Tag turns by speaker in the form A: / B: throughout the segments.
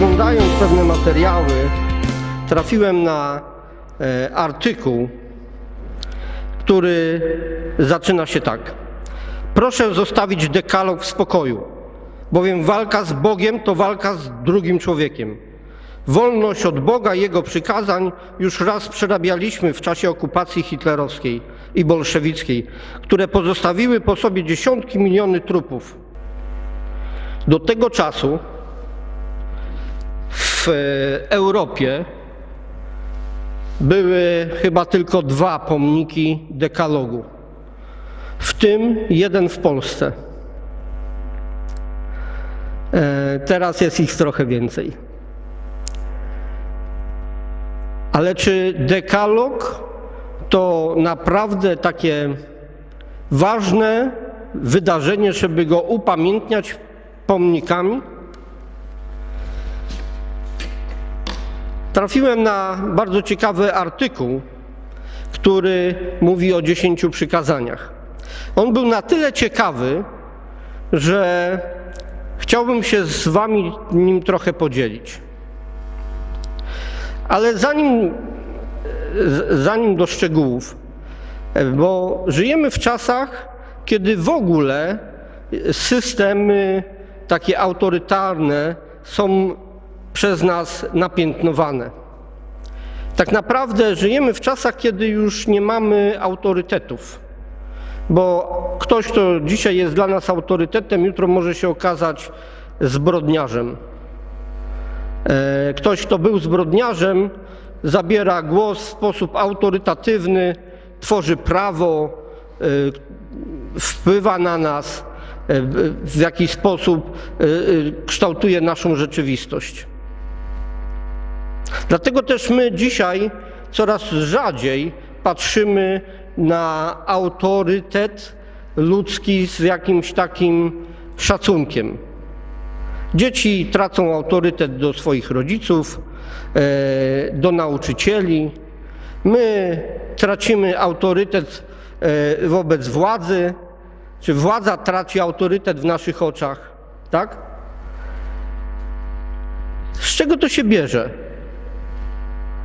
A: przeglądając pewne materiały, trafiłem na e, artykuł, który zaczyna się tak. Proszę zostawić dekalog w spokoju, bowiem walka z Bogiem to walka z drugim człowiekiem. Wolność od Boga i Jego przykazań już raz przerabialiśmy w czasie okupacji hitlerowskiej i bolszewickiej, które pozostawiły po sobie dziesiątki miliony trupów. Do tego czasu w e, Europie były chyba tylko dwa pomniki dekalogu, w tym jeden w Polsce. E, Teraz jest ich trochę więcej. Ale czy dekalog to naprawdę takie ważne wydarzenie, żeby go upamiętniać pomnikami? Trafiłem na bardzo ciekawy artykuł, który mówi o dziesięciu przykazaniach. On był na tyle ciekawy, że chciałbym się z Wami nim trochę podzielić. Ale zanim, zanim do szczegółów, bo żyjemy w czasach, kiedy w ogóle systemy takie autorytarne są przez nas napiętnowane. Tak naprawdę żyjemy w czasach, kiedy już nie mamy autorytetów, bo ktoś, kto dzisiaj jest dla nas autorytetem, jutro może się okazać zbrodniarzem. E, Ktoś, kto był zbrodniarzem, zabiera głos w sposób autorytatywny, tworzy prawo, e, wpływa na nas, e, w jakiś sposób kształtuje naszą rzeczywistość. Dlatego też my dzisiaj coraz rzadziej patrzymy na autorytet ludzki z jakimś takim szacunkiem. Dzieci tracą autorytet do swoich rodziców, e, do nauczycieli. My tracimy autorytet e, wobec władzy, czy władza traci autorytet w naszych oczach, tak? Z czego to się bierze?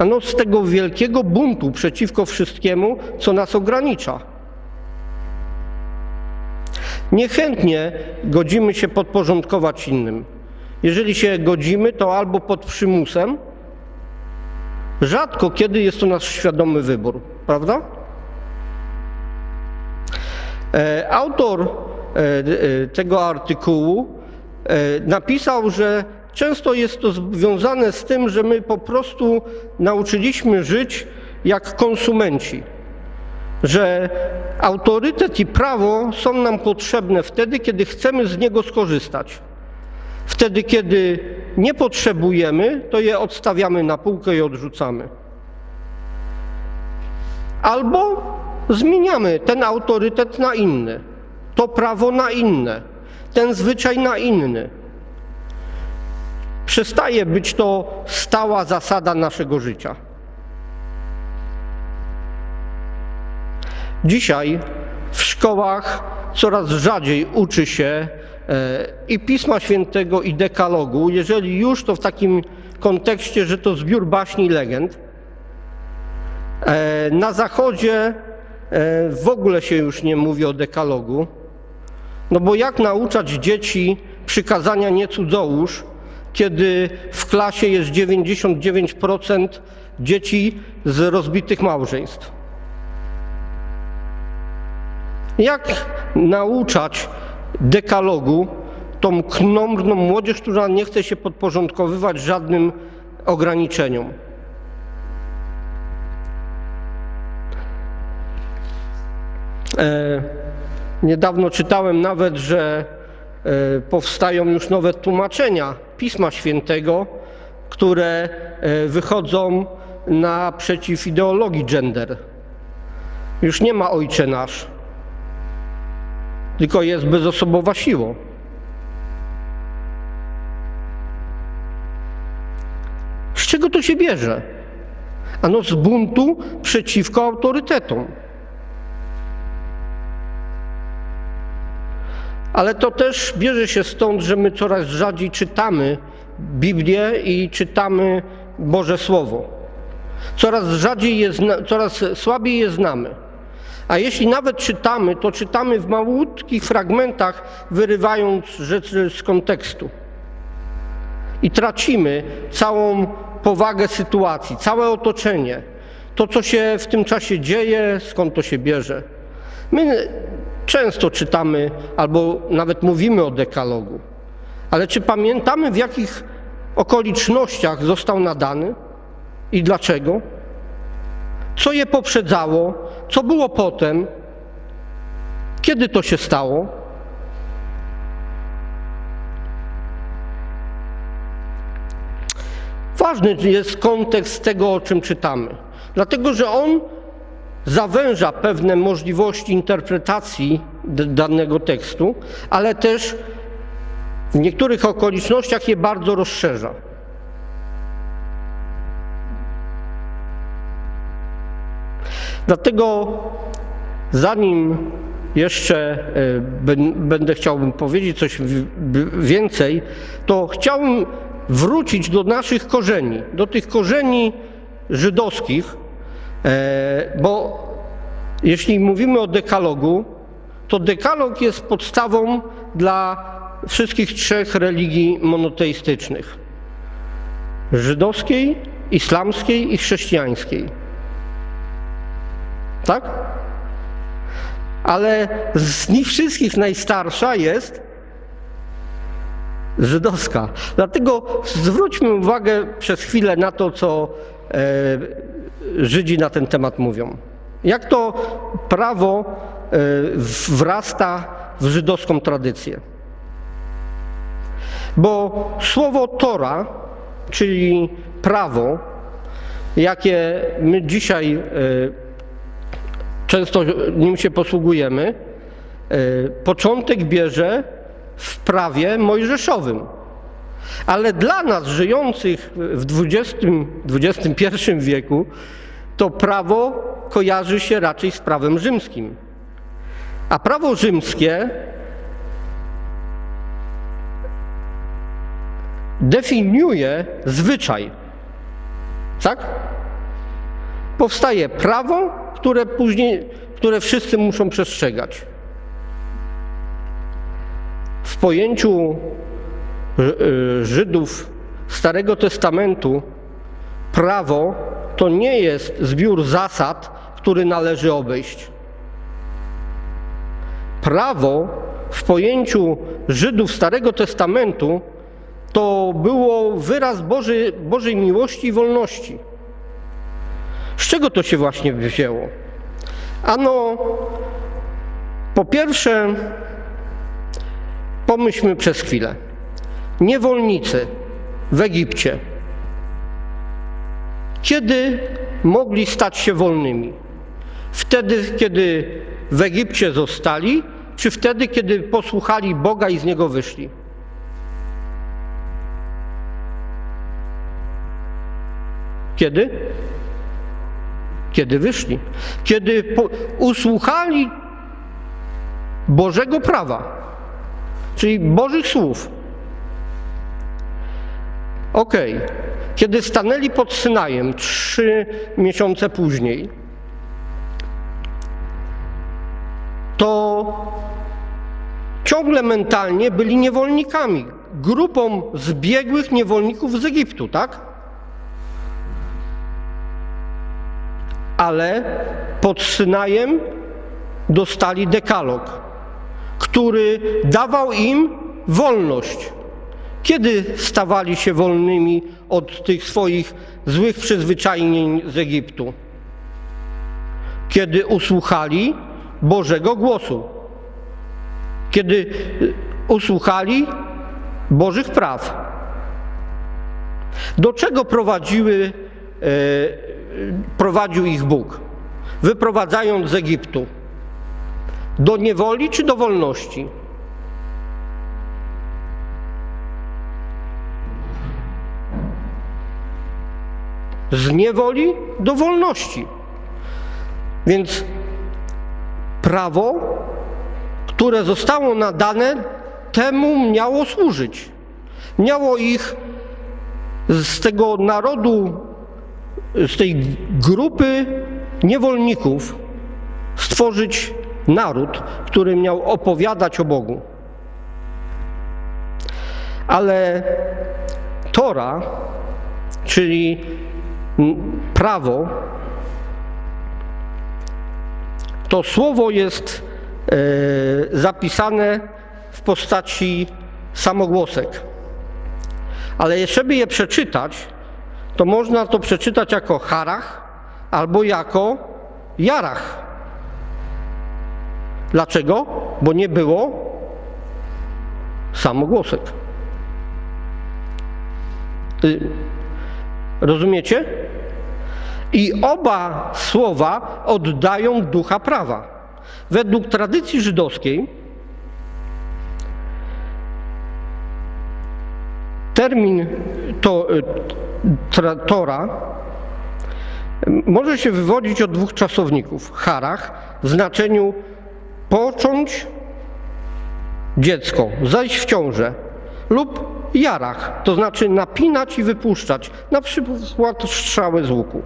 A: Ano z tego wielkiego buntu przeciwko wszystkiemu, co nas ogranicza. Niechętnie godzimy się podporządkować innym. Jeżeli się godzimy, to albo pod przymusem, rzadko kiedy jest to nasz świadomy wybór, prawda? E, Autor e, e, tego artykułu napisał, że często jest to związane z tym, że my po prostu nauczyliśmy żyć jak konsumenci że autorytet i prawo są nam potrzebne wtedy, kiedy chcemy z niego skorzystać. Wtedy, kiedy nie potrzebujemy, to je odstawiamy na półkę i odrzucamy. Albo zmieniamy ten autorytet na inny, to prawo na inne, ten zwyczaj na inny. Przestaje być to stała zasada naszego życia. Dzisiaj w szkołach coraz rzadziej uczy się e, i Pisma Świętego, i dekalogu, jeżeli już to w takim kontekście, że to zbiór baśni i legend. E, Na zachodzie e, w ogóle się już nie mówi o dekalogu, no bo jak nauczać dzieci przykazania nie cudzołóż, kiedy w klasie jest 99% dzieci z rozbitych małżeństw? Jak nauczać dekalogu tą knomrną młodzież, która nie chce się podporządkowywać żadnym ograniczeniom? E, niedawno czytałem nawet, że e, powstają już nowe tłumaczenia Pisma Świętego, które e, wychodzą naprzeciw ideologii gender. Już nie ma ojcze nasz, tylko jest bezosobowa siła. Z czego to się bierze? Ano z buntu przeciwko autorytetom. Ale to też bierze się stąd, że my coraz rzadziej czytamy Biblię i czytamy Boże Słowo. Coraz rzadziej je coraz słabiej je znamy. A jeśli nawet czytamy, to czytamy w malutkich fragmentach, wyrywając rzeczy z kontekstu. I tracimy całą powagę sytuacji, całe otoczenie, to co się w tym czasie dzieje, skąd to się bierze. My często czytamy albo nawet mówimy o dekalogu, ale czy pamiętamy w jakich okolicznościach został nadany i dlaczego? Co je poprzedzało? Co było potem? Kiedy to się stało? Ważny jest kontekst tego, o czym czytamy, dlatego że on zawęża pewne możliwości interpretacji danego tekstu, ale też w niektórych okolicznościach je bardzo rozszerza. Dlatego zanim jeszcze e, będę chciałbym powiedzieć coś więcej, to chciałbym wrócić do naszych korzeni, do tych korzeni żydowskich, bo jeśli mówimy o dekalogu, to dekalog jest podstawą dla wszystkich trzech religii monoteistycznych: żydowskiej, islamskiej i chrześcijańskiej. Tak? Ale z nich wszystkich najstarsza jest żydowska. Dlatego zwróćmy uwagę przez chwilę na to, co e, Żydzi na ten temat mówią. Jak to prawo e, wrasta w żydowską tradycję. Bo słowo Tora, czyli prawo, jakie my dzisiaj e, często nim się posługujemy, e, początek bierze w prawie mojżeszowym. Ale dla nas żyjących w XX, XXI wieku to prawo kojarzy się raczej z prawem rzymskim. A prawo rzymskie definiuje zwyczaj. Tak? Powstaje prawo, które później, które wszyscy muszą przestrzegać. W pojęciu Żydów Starego Testamentu prawo to nie jest zbiór zasad, który należy obejść. Prawo w pojęciu Żydów Starego Testamentu to było wyraz Boży, Bożej miłości i wolności. Z czego to się właśnie wzięło? Ano, po pierwsze, pomyślmy przez chwilę. Niewolnicy w Egipcie. Kiedy mogli stać się wolnymi? Wtedy, kiedy w Egipcie zostali, czy wtedy, kiedy posłuchali Boga i z niego wyszli? Kiedy? Kiedy wyszli. Kiedy po, usłuchali Bożego prawa, czyli Bożych słów. Okej. Kiedy stanęli pod Synajem trzy miesiące później, to ciągle mentalnie byli niewolnikami, grupą zbiegłych niewolników z Egiptu, tak? Ale pod Synajem dostali dekalog, który dawał im wolność. Kiedy stawali się wolnymi od tych swoich złych przyzwyczajeń z Egiptu? Kiedy usłuchali Bożego głosu. Kiedy y, usłuchali Bożych praw. Do czego prowadziły, e, prowadził ich Bóg, wyprowadzając z Egiptu? Do niewoli czy do wolności? Z niewoli do wolności. Więc prawo, które zostało nadane, temu miało służyć. Miało ich z tego narodu, z tej grupy niewolników stworzyć naród, który miał opowiadać o Bogu. Ale Tora, czyli prawo, to słowo jest e, zapisane w postaci samogłosek. Ale jeszcze by je przeczytać, to można to przeczytać jako harach albo jako jarach. Dlaczego? Bo nie było samogłosek. Y, Rozumiecie? I oba słowa oddają ducha prawa. Według tradycji żydowskiej termin to, tra, Tora może się wywodzić od dwóch czasowników. Harach w znaczeniu począć dziecko, zajść w ciążę lub jarach, to znaczy napinać i wypuszczać, na przykład strzały z łuku.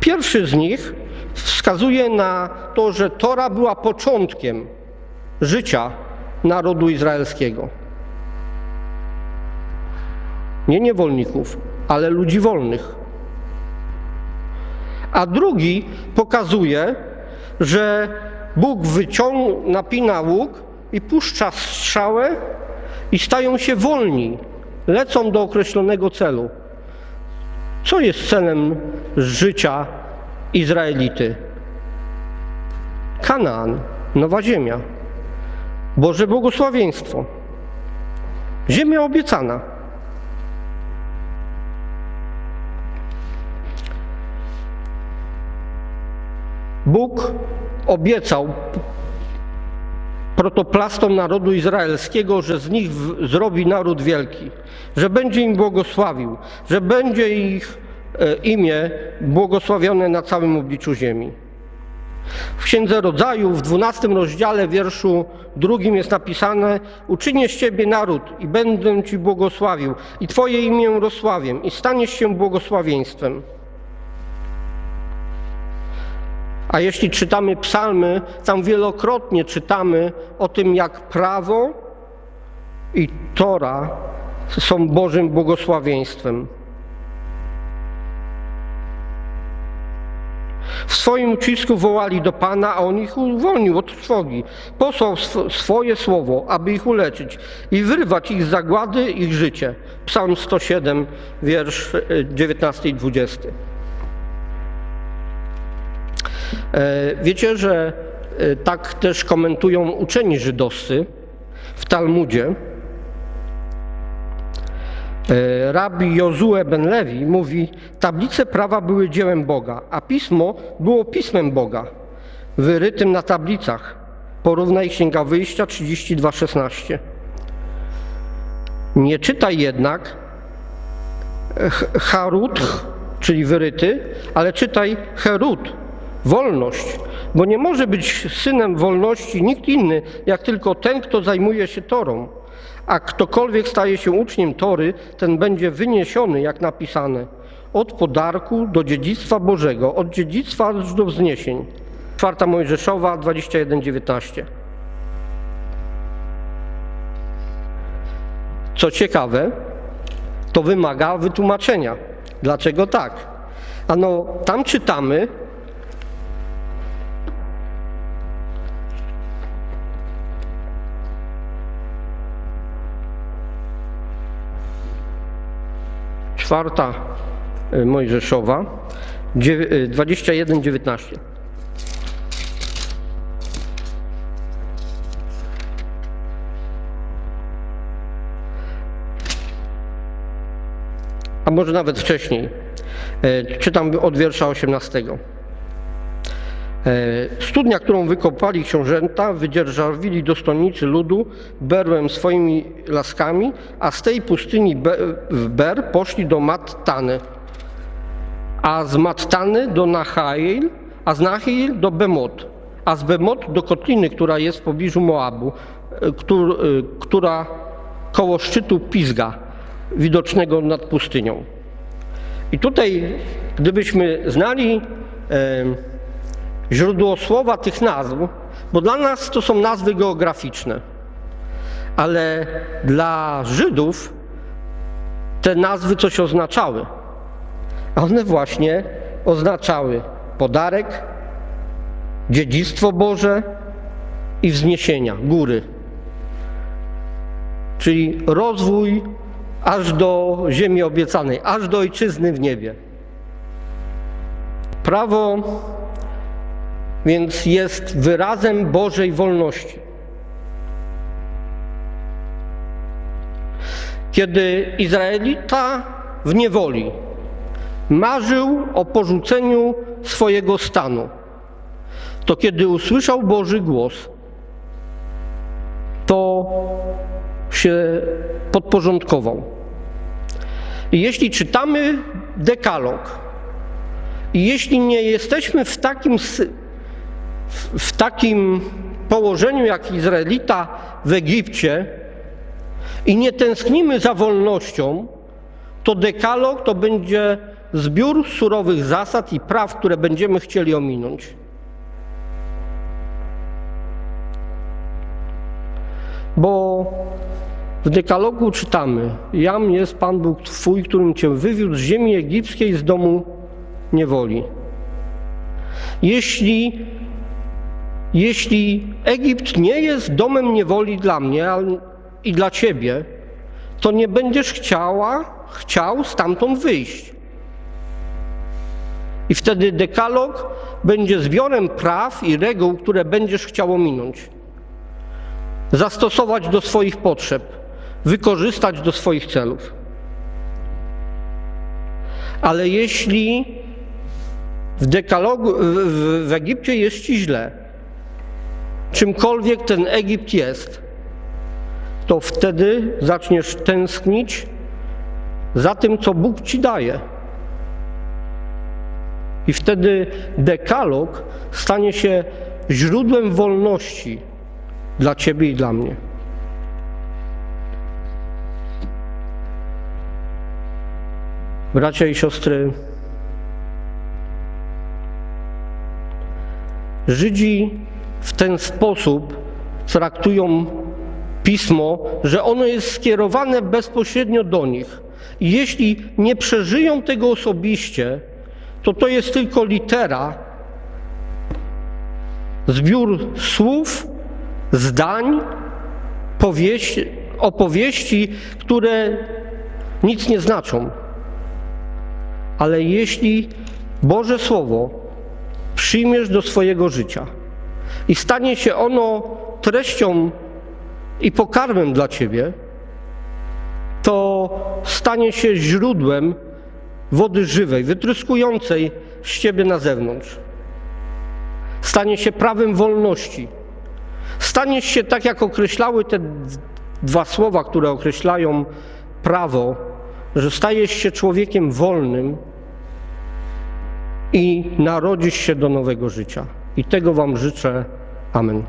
A: Pierwszy z nich wskazuje na to, że Tora była początkiem życia narodu izraelskiego. Nie niewolników, ale ludzi wolnych. A drugi pokazuje, że Bóg wyciąga, napina łuk i puszcza strzałę i stają się wolni, lecą do określonego celu. Co jest celem życia Izraelity? Kanaan, nowa ziemia, Boże błogosławieństwo, ziemia obiecana. Bóg obiecał protoplastom narodu izraelskiego, że z nich w, zrobi naród wielki, że będzie im błogosławił, że będzie ich e, imię błogosławione na całym obliczu ziemi. W Księdze Rodzaju w 12 rozdziale, wierszu drugim jest napisane Uczynię z Ciebie naród i będę Ci błogosławił i Twoje imię rozsławię i staniesz się błogosławieństwem. A jeśli czytamy psalmy, tam wielokrotnie czytamy o tym, jak prawo i Tora są Bożym błogosławieństwem. W swoim ucisku wołali do Pana, a On ich uwolnił od trwogi. Posłał sw swoje słowo, aby ich uleczyć i wyrwać ich zagłady, ich życie. Psalm 107, wiersz 19 i 20. E, Wiecie, że e, tak też komentują uczeni żydowscy w Talmudzie. E, Rabbi Jozue ben Lewi mówi, tablice prawa były dziełem Boga, a pismo było pismem Boga, wyrytym na tablicach. Porównaj Księga Wyjścia 32:16. Nie czytaj jednak harut, czyli wyryty, ale czytaj herut, wolność, bo nie może być synem wolności nikt inny, jak tylko ten, kto zajmuje się Torą. A ktokolwiek staje się uczniem Tory, ten będzie wyniesiony, jak napisane, od podarku do dziedzictwa Bożego, od dziedzictwa aż do wzniesień. Czwarta Mojżeszowa 21:19. Co ciekawe, to wymaga wytłumaczenia. Dlaczego tak? Ano, tam czytamy, czwarta y, Mojżeszowa, dziew- y, 21-19. A może nawet wcześniej. E, Czytam od wiersza 18. E, Studnia, którą wykopali książęta, wydzierżawili dostojnicy ludu berłem swoimi laskami, a z tej pustyni w Ber poszli do Mattany, a z Mattany do Nachail, a z Nachail do Bemot, a z Bemot do Kotliny, która jest w pobliżu Moabu, e, e, która koło szczytu Pizga, widocznego nad pustynią. I tutaj, gdybyśmy znali źródło słowa tych nazw, bo dla nas to są nazwy geograficzne, ale dla Żydów te nazwy coś oznaczały. A one właśnie oznaczały podarek, dziedzictwo Boże i wzniesienia, góry. Czyli rozwój aż do ziemi obiecanej, aż do ojczyzny w niebie. Prawo więc jest wyrazem Bożej wolności. Kiedy Izraelita w niewoli marzył o porzuceniu swojego stanu, to kiedy usłyszał Boży głos, to się podporządkował. I jeśli czytamy dekalog, i jeśli nie jesteśmy w takim, w- takim położeniu jak Izraelita w Egipcie i nie tęsknimy za wolnością, to dekalog to będzie zbiór surowych zasad i praw, które będziemy chcieli ominąć. Bo w dekalogu czytamy: Jam jest Pan Bóg Twój, którym Cię wywiódł z ziemi egipskiej, z domu niewoli. Jeśli, jeśli Egipt nie jest domem niewoli dla mnie i dla Ciebie, to nie będziesz chciała, chciał stamtąd wyjść. I wtedy dekalog będzie zbiorem praw i reguł, które będziesz chciał ominąć zastosować do swoich potrzeb, wykorzystać do swoich celów. Ale jeśli w dekalogu, w, w Egipcie jest ci źle, czymkolwiek ten Egipt jest, to wtedy zaczniesz tęsknić za tym, co Bóg ci daje. I wtedy dekalog stanie się źródłem wolności dla Ciebie i dla mnie. Bracia i siostry, Żydzi w ten sposób traktują pismo, że ono jest skierowane bezpośrednio do nich. I jeśli nie przeżyją tego osobiście, to to jest tylko litera, zbiór słów, zdań, powieści, opowieści, które nic nie znaczą. Ale jeśli Boże Słowo przyjmiesz do swojego życia i stanie się ono treścią i pokarmem dla Ciebie, to stanie się źródłem wody żywej, wytryskującej z Ciebie na zewnątrz. Stanie się prawem wolności. Staniesz się tak, jak określały te dwa słowa, które określają prawo, że stajesz się człowiekiem wolnym i narodzisz się do nowego życia. I tego Wam życzę. Amen.